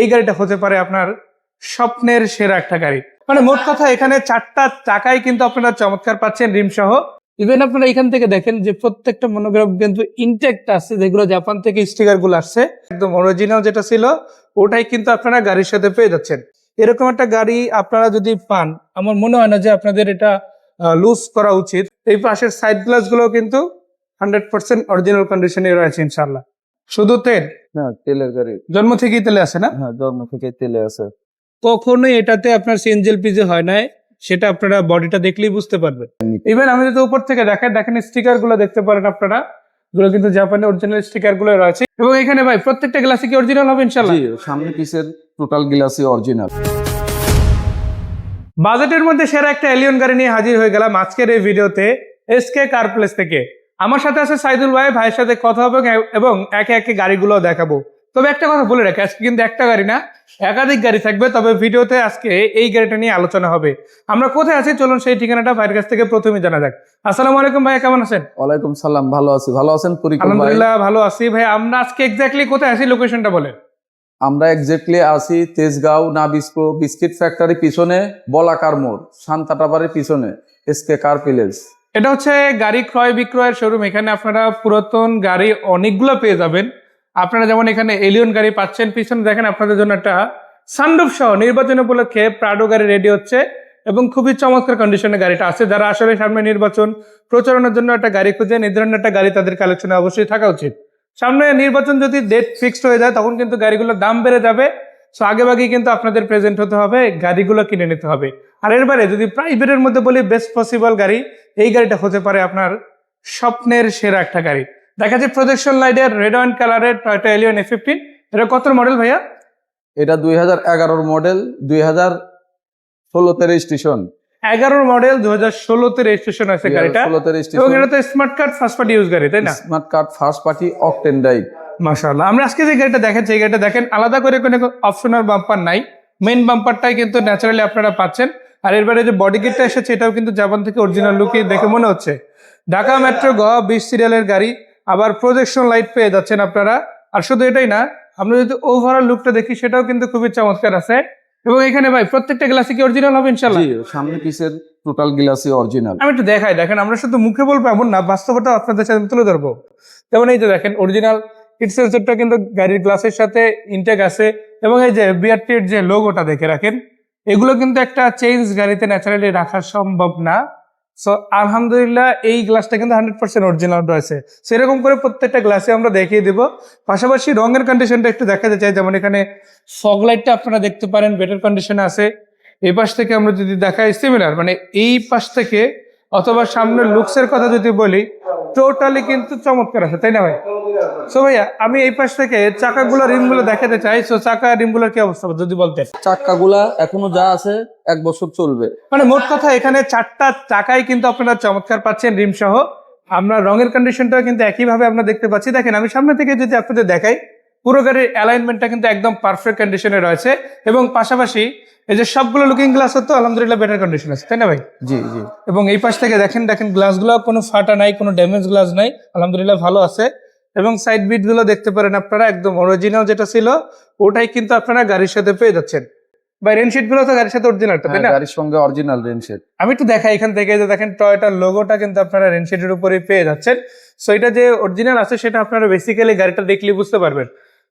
এই গাড়িটা হতে পারে আপনার স্বপ্নের সেরা একটা গাড়ি। মানে মোট কথা এখানে চারটা টাকায় কিন্তু আপনারা চমৎকার পাচ্ছেন রিম সহ ইভেন আপনারা এখান থেকে দেখেন যে প্রত্যেকটা মনোগ্রাফ কিন্তু ইনটেক্ট আছে, যেগুলো জাপান থেকে স্টিকারগুলো আসছে। একদম অরিজিনাল যেটা ছিল, ওটাই কিন্তু আপনারা গাড়ির সাথে পেয়ে যাচ্ছেন। এরকম একটা গাড়ি আপনারা যদি পান, আমার মনে হয় না যে আপনাদের এটা লুজ করা উচিত। এই পাশের সাইড গ্লাসগুলো কিন্তু হান্ড্রেড পার্সেন্ট অরিজিনাল কন্ডিশনে রয়েছে ইনশাল্লাহ শুধু তেল? হ্যাঁ তেলের গাড়ি। জন্ম থেকেই তেলে আছে না? হ্যাঁ জন্ম থেকে তেলে আছে। কখনোই এটাতে আপনার সিএনজি পিজে হয় না সেটা আপনারা বডিটা দেখলেই বুঝতে পারবেন। ইভেন আমি যদি উপর থেকে দেখেন দেখেন স্টিকারগুলো দেখতে পারেন আপনারা। এগুলো কিন্তু জাপানের অরিজিনাল স্টিকারগুলো রয়েছে। এবং এখানে ভাই প্রত্যেকটা গ্লাসে কি অরিজিনাল হবে ইনশাল্লাহ জি সামনে পিসের টোটাল গ্লাসই অরিজিনাল বাজেটের মধ্যে সেরা একটা এলিয়ন গাড়ি নিয়ে হাজির হয়ে গেলাম আজকের এই ভিডিওতে এসকে কার প্লেস থেকে। আমার সাথে আছে সাইদুল ভাই ভাইয়ের সাথে কথা হবে এবং একে একে গাড়িগুলো দেখাবো। তবে একটা কথা বলে রাখি আজকে কিন্তু একটা গাড়ি না একাধিক গাড়ি থাকবে তবে ভিডিওতে আজকে এই গাড়িটা নিয়ে আলোচনা হবে। আমরা কোথায় আছি? চলুন সেই ঠিকানাটা ভাইয়ের কাছ থেকে প্রথমে জানা যাক। আসসালামু আলাইকুম ভাই কেমন আছেন? ওয়ালাইকুম সালাম ভালো আছি। ভালো আছেন আলহামদুলিল্লাহ ভালো আছি। ভাই আমরা আজকে এক্স্যাক্টলি কোথায় আছি? লোকেশনটা বলেন। আমরা এক্স্যাক্টলি আছি তেজগাঁও নাবিস্কো বিস্কিট ফ্যাক্টরি পিছনে বলাকার মোড় শান্তাটাবারের পিছনে এসকে কার প্লেস এটা হচ্ছে গাড়ি ক্রয় বিক্রয়ের শোরুম এখানে আপনারা পুরাতন গাড়ি অনেকগুলো পেয়ে যাবেন। আপনারা যেমন এখানে এলিয়ন গাড়ি পাচ্ছেন, পিছনে দেখেন আপনাদের জন্য একটা সানরুফ সহ নির্বাচন উপলক্ষে প্রাডো গাড়ি রেডি হচ্ছে এবং খুবই চমৎকার কন্ডিশনে গাড়িটা আছে। যারা আসলে সামনে নির্বাচন প্রচারণার জন্য একটা গাড়ি খুঁজেন, এই ধরনের একটা গাড়ি তাদের কালেকশনে অবশ্যই থাকা উচিত। সামনে নির্বাচন যদি ডেট ফিক্সড হয়ে যায়, তখন কিন্তু গাড়িগুলোর দাম বেড়ে যাবে। সো আগে ভাগেই কিন্তু আপনাদের প্রেজেন্ট হতে হবে, গাড়িগুলো কিনে নিতে হবে। আর এর বাইরে যদি প্রাইভেটের মধ্যে বলি বেস্ট পসিবল গাড়ি এই গাড়িটা হতে পারে আপনার স্বপ্নের সেরা একটা গাড়ি। দেখা যায় প্রজেকশন লাইটের রেড অ্যান্ড কালারের টয়টা এলিয়ন এ ফিফটিন এটা কত মডেল ভাইয়া? এটা দুই হাজার এগারোর মডেল দুই হাজার ষোলোতে রেজিস্ট্রেশন এগারোর মডেল দু হাজার ষোলোতে রেজিস্ট্রেশন আছে গাড়িটা। এবং এটা তো smart card first party use গাড়ি তাই না? Smart card first party octane drive মাশাআল্লাহ। আমরা আজকে যে গাড়িটা দেখাচ্ছি এই গাড়িটা দেখেন আলাদা করে কোনো অপশনাল বাম্পার নাই। মেইন বাম্পারটাই কিন্তু ন্যাচারালি আপনারা পাচ্ছেন। আর এর বাইরে যে বডি কিটটা এসেছে এটাও কিন্তু জাপান থেকে অরিজিনাল লুকই দেখে মনে হচ্ছে। ঢাকা মেট্রো গ বিশ সিরিয়ালের গাড়ি আবার প্রজেকশন লাইট পেয়ে যাচ্ছেন আপনারা। আর শুধু এটাই না আমরা যদি ওভারঅল লুকটা দেখি সেটাও কিন্তু খুবই চমৎকার আছে। এবং এখানে ভাই প্রত্যেকটা গ্লাসে কি অরিজিনাল হবে ইনশাল্লাহ জি সামনে পিসের টোটাল গ্লাসই অরিজিনাল আমি একটু দেখাই দেখেন আমরা শুধু মুখে বলব এমন না বাস্তবতা আপনাদের সাথে তুলে ধরবো। যেমন এই যে দেখেন অরিজিনাল হিট সেন্সরটা কিন্তু গাড়ির গ্লাসের সাথে ইনটেক আছে। এবং এই যে বিআরটির যে লোগোটা দেখে রাখেন এগুলো কিন্তু একটা চেঞ্জ গাড়িতে ন্যাচারালি রাখা সম্ভব না। সো আলহামদুলিল্লাহ এই গ্লাসটা কিন্তু হান্ড্রেড পার্সেন্ট অরিজিনাল রয়েছে। সেরকম করে প্রত্যেকটা গ্লাসে আমরা দেখিয়ে দেবো। পাশাপাশি রঙের কন্ডিশনটা একটু দেখাতে চাই। যেমন এখানে ফগ লাইটটা আপনারা দেখতে পারেন বেটার কন্ডিশনে আছে। এই পাশ থেকে আমরা যদি দেখাই সিমিলার মানে এই পাশ থেকে অথবা সামনের লুকসের কথা যদি বলি টোটালি কিন্তু চমৎকার আছে তাই না ভাই? সো ভাইয়া আমি এই পাশ থেকে চাকাগুলো রিমগুলো দেখাতে চাই। সো চাকা রিমগুলোর কি অবস্থা যদি বলতেন? চাক্কাগুলা এখনও যা আছে এক বছর চলবে। মানে মোট কথা এখানে চারটা চাকাই কিন্তু আপনারা চমৎকার পাচ্ছেন রিম সহ আমরা রঙের কন্ডিশনটাও কিন্তু একইভাবে আমরা দেখতে পাচ্ছি। দেখেন আমি সামনে থেকে যদি আপনাদের দেখাই পুরো গাড়ির অ্যালাইনমেন্টটা কিন্তু একদম পারফেক্ট কন্ডিশনে রয়েছে। এবং পাশাপাশি এই যে সবগুলো লুকিং গ্লাস হতো আলহামদুলিল্লাহ বেটার কন্ডিশন আছে তাই না ভাই? জি জি। এবং এই পাশ থেকে দেখেন দেখেন গ্লাসগুলো কোনো ফাটা নাই কোনো ড্যামেজ গ্লাস নাই আলহামদুলিল্লাহ ভালো আছে। এবং সাইড বিটগুলো দেখতে পারেন আপনারা একদম অরিজিনাল যেটা ছিল ওটাই কিন্তু আপনারা গাড়ির সাথে পেয়ে যাচ্ছেন। বা রেনশিটগুলো তো গাড়ির সাথে অরিজিনাল তাই হ্যাঁ, না গাড়ির সঙ্গে অরিজিনাল রেনশেড আমি একটু দেখাই এখান থেকে যে দেখেন টয়টার লোগোটা কিন্তু আপনারা রেনশিটের উপরেই পেয়ে যাচ্ছেন। সো এটা যে অরিজিনাল আছে সেটা আপনারা বেসিক্যালি গাড়িটা দেখলে বুঝতে পারবেন।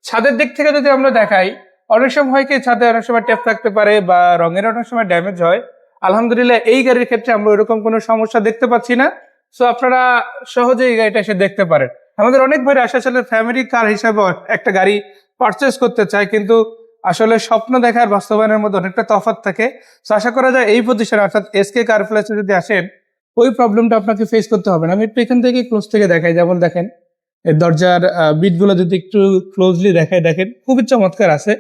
ছাদের দিক থেকে যদি আমরা দেখাই অনেক সময় হয় কি, ছাদে অনেক সময় ট্যাপ থাকতে পারে বা রঙের অনেক সময় ড্যামেজ হয়। আলহামদুলিল্লাহ, এই গাড়ির ক্ষেত্রে আমরা ওইরকম কোনো সমস্যা দেখতে পাচ্ছি না। সো আপনারা সহজেই এই গাড়িটা এসে দেখতে পারেন। আমাদের অনেক ভাইরা আসে আসলে ফ্যামিলি কার হিসাবে একটা গাড়ি পারচেস করতে চায়, কিন্তু আসলে স্বপ্ন দেখার বাস্তবায়নের মধ্যে অনেকটা তফাৎ থাকে। তো আশা করা যায় এই প্রতিষ্ঠানে অর্থাৎ এসকে কার প্লেসে যদি আসেন, ওই প্রবলেমটা আপনাকে ফেস করতে হবে না। আমি একটু এখান থেকে ক্লোজ থেকে দেখাই, যেমন দেখেন। এই দরজার বিটগুলো যদি একটু ক্লোজলি দেখায় দেখেন খুবই চমৎকার আছে।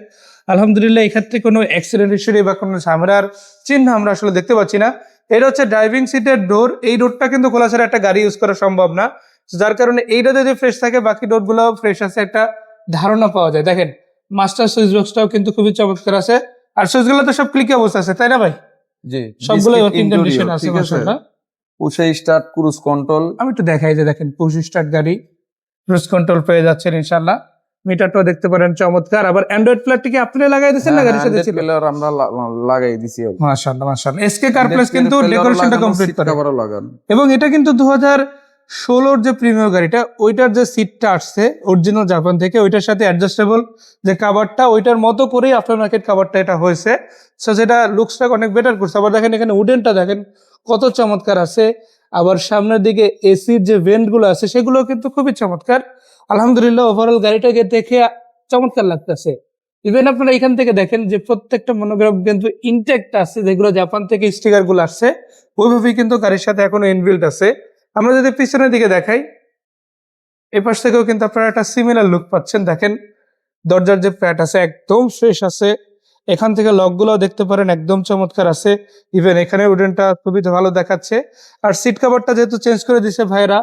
আলহামদুলিল্লাহ এক্ষেত্রে কোনো অ্যাক্সিডেন্ট হিসেবে বা কোনো ঝামেলার চিহ্ন আমরা আসলে দেখতে পাচ্ছি না। এটা হচ্ছে ড্রাইভিং সিটের ডোর এই ডোরটা কিন্তু খোলা ছাড়া একটা গাড়ি ইউজ করা সম্ভব না। যার কারণে এইটা যদি ফ্রেশ থাকে বাকি ডোরগুলো ফ্রেশ আছে একটা ধারণা পাওয়া যায়। দেখেন মাস্টার সুইচ বক্সটাও কিন্তু খুবই চমৎকার আছে। আর সুইচগুলো তো সব ক্লিকে অবস্থা আছে তাই না ভাই? জি সবগুলো আছে স্টার্ট ক্রুজ কন্ট্রোল আমি একটু দেখাই যে দেখেন পঁচিশ স্টার্ট গাড়ি। ক্রুজ কন্ট্রোল পেয়ে যাচ্ছেন ইনশাল্লাহ মিটারটাও দেখতে পারেন চমৎকার। আবার অ্যান্ড্রয়েড প্লেটটি কি আপনি লাগাই দিয়েছেন না গাড়ির সাথে ছিল? আমরা লাগাই দিছি মাশাআল্লাহ মাশাআল্লাহ। এসকে কার প্লেস কিন্তু ডেকোরেশনটা কমপ্লিট করে। কভারও লাগানো। এবং এটা কিন্তু দু হাজার ষোলোর যে প্রিমিয়ার গাড়িটা ওইটার যে সিটটা আসছে অরিজিনাল জাপান থেকে ওইটার সাথে অ্যাডজাস্টেবল যে কাভারটা ওইটার মতো করেই আফটার মার্কেট কাভারটা এটা হয়েছে। সো যেটা লুকসটা অনেক বেটার করছে। আবার দেখেন এখানে উডেনটা দেখেন কত চমৎকার আছে। আবার সামনের দিকে এসির যে ভেন্টগুলো আছে, সেগুলো কিন্তু খুবই চমৎকার। আলহামদুলিল্লাহ ওভারঅল গাড়িটাকে দেখে চমৎকার লাগতেছে। ইভেন আপনারা এখান থেকে দেখেন যে প্রত্যেকটা মনোগ্রাম কিন্তু ইনটেক্ট আছে, যেগুলো জাপান থেকে স্টিকারগুলো আসছে। ওইভাবেই কিন্তু গাড়ির সাথে এখনও ইনবিল্ট আছে। আমরা যদি পিছনের দিকে দেখাই, এপাশ থেকেও কিন্তু আপনারা একটা সিমিলার লুক পাচ্ছেন। দেখেন, দরজার যে প্যাট আছে একদম ফ্রেশ আছে। এখান থেকে লকগুলো দেখতে পারেন, একদম চমৎকার আছে। ইভেন এখানে উডেনটা খুবই ভালো দেখাচ্ছে। আর সিট কাভারটা যেহেতু চেঞ্জ করে দিছে ভাইরা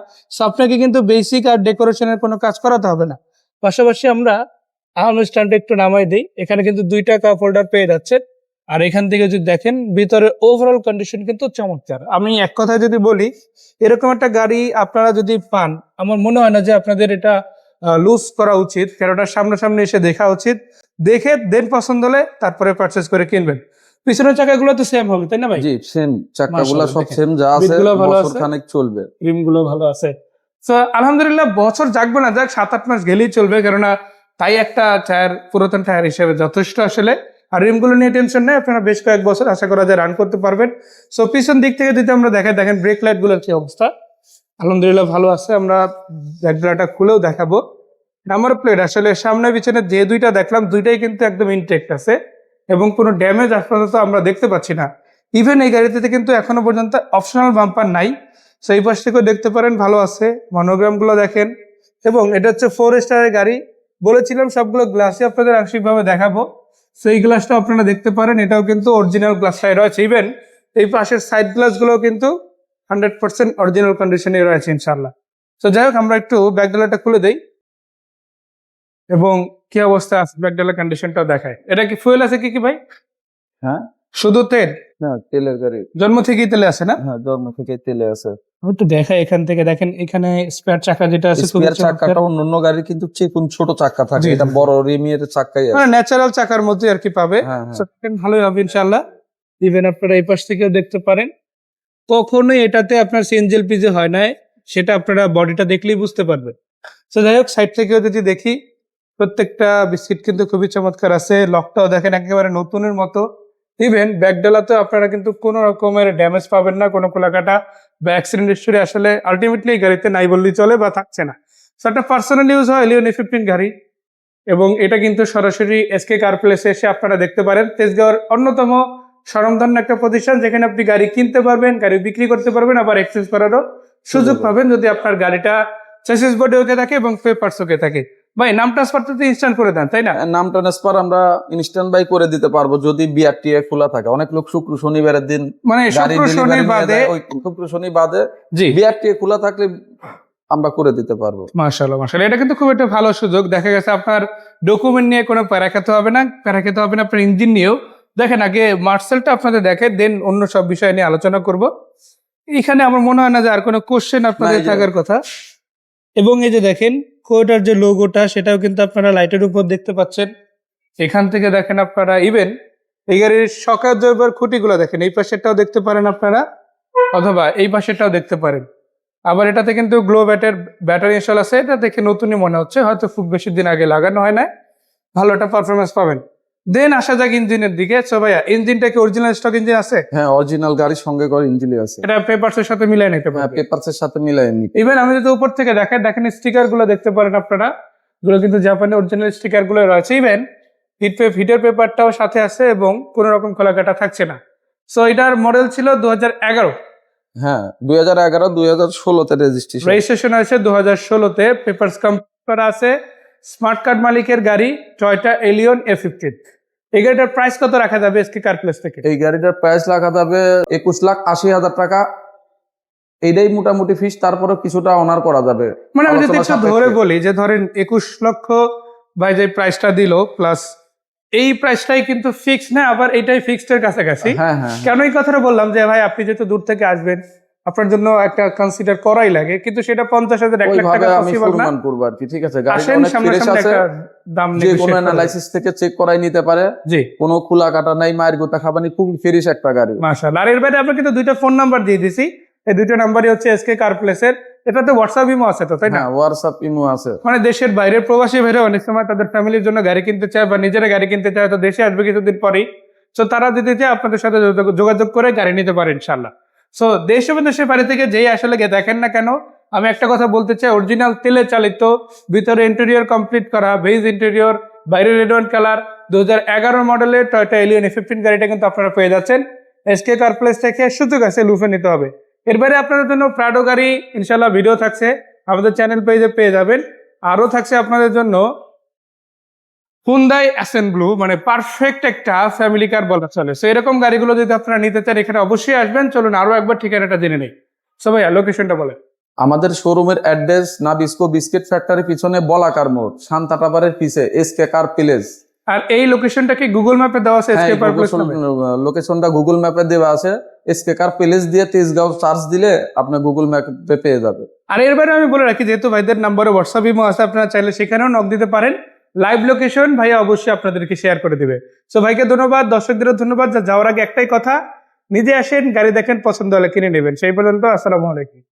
আপনাকে কিন্তু বেসিক আর ডেকোরেশনের কোনো কাজ করাতে হবে না। পাশাপাশি আমরা স্ট্যান্ডে একটু নামাই দিই। এখানে কিন্তু দুইটা কাপ হোল্ডার পেয়ে যাচ্ছে আর এখান থেকে যদি দেখেন, ভিতরে ওভারঅল কন্ডিশন কিন্তু চমৎকার। আমি এক কথায় যদি বলি, এরকম একটা গাড়ি আপনারা যদি পান, আমার মনে হয় না যে আপনাদের এটা লুজ করা উচিত, কেননা সামনাসামনি এসে দেখা উচিত। দেখে দেন পছন্দ হলে তারপরে পারচেস করে কিনবেন। পিছনের চাকাগুলো তো সেম হবে তাই না ভাই? জি সেম চাকাগুলা সব সেম যা আছে বছর। খানেক চলবে। রিমগুলো ভালো আছে। তো আলহামদুলিল্লাহ বছর যাকবে না যাক সাত আট মাস গেলেই চলবে কেননা তাই একটা টায়ার পুরাতন টায়ার হিসেবে যথেষ্ট আসলে। আর রিমগুলো নিয়ে টেনশন নেই আপনারা বেশ কয়েক বছর আশা করা যায় রান করতে পারবেন। সো পিছন দিক থেকে যদি আমরা দেখাই দেখেন ব্রেক লাইটগুলোর কি অবস্থা? আলহামদুলিল্লাহ ভালো আছে। আমরা ব্যাকড্রাটা খুলেও দেখাবো। নাম্বার প্লেট আসলে সামনে পিছনে যে দুইটা দেখলাম, দুইটাই কিন্তু একদম ইনটেক্ট আছে এবং কোনো ড্যামেজ আপাতত আমরা দেখতে পাচ্ছি না। ইভেন এই গাড়িতে কিন্তু এখনও পর্যন্ত অপশনাল বাম্পার নাই। সো এই পাশ থেকেও দেখতে পারেন, ভালো আছে। মনোগ্রামগুলো দেখেন। এবং এটা হচ্ছে ফোর স্টারের গাড়ি। বলেছিলাম সবগুলো গ্লাসই আপনাদের আংশিকভাবে দেখাবো। সো এই গ্লাসটা আপনারা দেখতে পারেন। এটাও কিন্তু অরিজিনাল গ্লাসটাই রয়েছে। ইভেন এই পাশের সাইড গ্লাসগুলোও কিন্তু হান্ড্রেড পার্সেন্ট অরিজিনাল কন্ডিশনে রয়েছে ইনশাল্লাহ তো যাই হোক, আমরা একটু ব্যাকডালাটা খুলে দেই। এবং কি অবস্থা আছে ব্যাকডালার কন্ডিশনটাও দেখায়। এটা কি ফুয়েল আছে কি কি ভাই? হ্যাঁ? শুধু তেল? হ্যাঁ তেলের গাড়ি। জন্ম থেকেই তেলে আছে না? হ্যাঁ জন্ম থেকে তেলে আছে। আমি দেখাই এখান থেকে। দেখেন এখানে স্পেয়ার চাকা যেটা আছে স্পেয়ার চাকাটা অন্য গাড়ির কিন্তু চিকুন ছোট চাকা থাকে। এটা বড় রিমিয়ের চাকাই আছে। মানে ন্যাচারাল চাকার মধ্যে আর কি পাবে। হ্যাঁ হ্যাঁ। ভালোই হবে ইনশাল্লাহ ইভেন আপনারা এই পাশ থেকেও দেখতে পারেন। কখনোই এটাতে আপনার সিএনজেল পিজে হয় না সেটা আপনারা বডিটা দেখলেই বুঝতে পারবেন। তো যাই হোক সাইড থেকেও যদি দেখি প্রত্যেকটা বিস্কিট কিন্তু খুবই চমৎকার আছে। লকটাও দেখেন একেবারে নতুনের মতো। ইভেন ব্যাকডালাতেও আপনারা কিন্তু কোনো রকমের ড্যামেজ পাবেন না কোনো কোলাকাটা বা অ্যাক্সিডেন্ট হিস্টোরি আসলে আলটিমেটলি গাড়িতে নাই বললেই চলে বা থাকছে না। সো একটা পার্সোনাল ইউজ হয় লিওন ফিফটিন গাড়ি এবং এটা কিন্তু সরাসরি এসকে কার প্লেসে এসে আপনারা দেখতে পারেন। তেজগাঁওয়ের অন্যতম সরমধন্য একটা প্রতিষ্ঠান যেখানে আপনি গাড়ি কিনতে পারবেন গাড়ি বিক্রি করতে পারবেন আবার এক্সচেঞ্জ করারও সুযোগ সুযোগ পাবেন। যদি আপনার গাড়িটা চেসিস বোর্ডে ওকে থাকে এবং পেপারস ওকে থাকে। ভাই নাম ট্রান্সফার তো ইনস্ট্যান্ট করে দেন তাই না? নাম ট্রান্সফার আমরা ইনস্ট্যান্ট বাই করে দিতে পারব যদি বিআরটিএ খোলা থাকে। অনেক লোক শুক্র শনিবারের দিন মানে শুক্র শনি বাদে শুক্র শনি বাদে জি বিআরটিএ খোলা থাকলে আমরা করে দিতে পারব। মাশাল্লাহ মাশাল্লাহ এটা কিন্তু খুব একটা ভালো সুযোগ। দেখা গেছে আপনার ডকুমেন্ট নিয়ে কোনো প্যারা খেতে হবে না। প্যারা খেতে হবে না আপনার ইঞ্জিন নিয়েও। দেখেন আগে মার্সেলটা আপনাদের দেখে দেন অন্য সব বিষয় নিয়ে আলোচনা করব। এখানে আমার মনে হয় না যে আর কোনো কোশ্চেন আপনাদের থাকার কথা। এবং এই যে দেখেন কোটার যে লোগোটা সেটাও কিন্তু আপনারা লাইটের উপর দেখতে পাচ্ছেন। এখান থেকে দেখেন আপনারা ইভেন এই গাড়ির সকাল জৈবের খুঁটিগুলো দেখেন, এই পাশেরটাও দেখতে পারেন আপনারা, অথবা এই পাশেরটাও দেখতে পারেন। আবার এটাতে কিন্তু গ্লো ব্যাটের ব্যাটারি ইনস্টল আছে, এটা দেখে নতুনই মনে হচ্ছে, হয়তো খুব বেশি দিন আগে লাগানো হয় না ভালো একটা পারফরমেন্স পাবেন। দেন আসা যাক ইঞ্জিনের দিকে। সো ভাইয়া ইঞ্জিনটা কি অরিজিনাল স্টক ইঞ্জিন আছে? হ্যাঁ অরিজিনাল গাড়ির সঙ্গে করে ইঞ্জিনই আছে। এটা পেপারস এর সাথে মিলাই নিতে হ্যাঁ পারবে। পেপারসের সাথে মিলাই নি ইভেন আমি যদি উপর থেকে দেখেন দেখেন স্টিকারগুলো দেখতে পারেন আপনারা। এগুলো কিন্তু জাপানের অরিজিনাল স্টিকারগুলো রয়েছে। ইভেন হিট পে হিটের পেপারটাও সাথে আছে এবং কোনো রকম খোলাকাটা থাকছে না। সো এটার মডেল ছিল দু এগারো। হ্যাঁ দুই হাজার এগারো দুই হাজার ষোলোতে রেজিস্ট্রেশন রেজিস্ট্রেশন হয়েছে দু হাজার ষোলোতে। পেপার্স কমপ্লিট করা আছে। স্মার্ট কার্ড মালিকের গাড়ি টয়টা এলিয়ন এ ফিফটিন এই গাড়িটার প্রাইস কত রাখা যাবে এসকে কার প্লেস থেকে? এই গাড়িটার প্রাইস রাখা যাবে একুশ লাখ আশি হাজার টাকা। এইটাই মোটামুটি ফিস তারপরে কিছুটা অনার করা যাবে। মানে আমি যদি একটু ধরে বলি যে ধরেন একুশ লক্ষ বাই যে প্রাইসটা দিল প্লাস এই প্রাইসটাই কিন্তু ফিক্স না আবার এটাই ফিক্সড এর কাছাকাছি। হ্যাঁ হ্যাঁ। কেন এই কথাটা বললাম যে ভাই আপনি যেহেতু দূর থেকে আসবেন আপনার জন্য একটা কনসিডার করাই লাগে কিন্তু সেটা পঞ্চাশ হাজার এক লাখ টাকা পসিবল না। করব আর কি ঠিক আছে? গাড়ি আসেন আছে। একটা দাম যে কোনো। অ্যানালাইসিস থেকে চেক করাই নিতে পারে। জি। কোনো খোলা কাটা নাই মায়ের গোতা খাবানি খুব একটা গাড়ি। মাশাআল্লাহ। আর এর বাইরে আমরা কিন্তু দুইটা ফোন নাম্বার দিয়ে দিছি। এই দুইটা নাম্বারই হচ্ছে এসকে কার প্লেসের এটাতে হোয়াটসঅ্যাপ ইমো আছে তো তাই না? হ্যাঁ হোয়াটসঅ্যাপ ইমো আছে। মানে দেশের বাইরের প্রবাসী ভাইরা অনেক সময় তাদের ফ্যামিলির জন্য গাড়ি কিনতে চায় বা নিজেরা গাড়ি কিনতে চায় তো দেশে আসবে কিছুদিন পরেই। তো তারা যদি চায় আপনাদের সাথে যোগাযোগ- যোগাযোগ করে গাড়ি নিতে পারে ইনশাল্লাহ সো দেশ এবং দেশের বাইরে থেকে যেই আসলে গিয়ে দেখেন না কেন, আমি একটা কথা বলতে চাই অরিজিনাল তেলে চালিত, ভিতরে ইন্টেরিয়র কমপ্লিট করা ভেজ ইন্টেরিয়র বাইরে রেড ওয়ান কালার দু হাজার এগারো মডেলের টয়টা এলিয়ন ফিফটিন গাড়িটা কিন্তু আপনারা পেয়ে যাচ্ছেন। এসকে কার প্লেস থেকে সুযোগ আছে, লুফে নিতে হবে। এর বাইরে আপনাদের জন্য প্রাডো গাড়ি ইনশাল্লাহ ভিডিও থাকছে, আমাদের চ্যানেল পেজে পেয়ে যাবেন। আরও থাকছে আপনাদের জন্য হুন্দাই অ্যাসেন ব্লু মানে পারফেক্ট একটা ফ্যামিলি কার বলা চলে। সো এরকম গাড়িগুলো যদি আপনারা নিতে চান এখানে অবশ্যই আসবেন। চলুন আরও একবার ঠিকানাটা জেনে নেই। সো ভাইয়া লোকেশনটা বলেন। আমাদের শোরুমের অ্যাড্রেস নাবিস্কো বিস্কিট ফ্যাক্টরি পিছনে বলাকার মোড় শান্তাটাবারের পিছে এসকে কার প্লেস আর এই লোকেশনটা কি গুগল ম্যাপে দেওয়া আছে এসকে পার প্লেস নামে? লোকেশনটা গুগল ম্যাপে দেওয়া আছে। এসকে কার প্লেস দিয়ে তেজগাঁও সার্চ দিলে আপনি গুগল ম্যাপে পেয়ে যাবে আর এর বাইরে আমি বলে রাখি যেহেতু ভাইদের নাম্বারে হোয়াটসঅ্যাপ ইমো আছে আপনারা চাইলে সেখানেও নক দিতে পারেন। লাইভ লোকেশন ভাইয়া অবশ্যই আপনাদেরকে শেয়ার করে দিবে। সো ভাইকে ধন্যবাদ দর্শকদেরও ধন্যবাদ। যাওয়ার আগে একটাই কথা, নিজে আসেন, গাড়ি দেখেন, পছন্দ হলে কিনে নেবেন। সেই পর্যন্ত, আসসালামু আলাইকুম।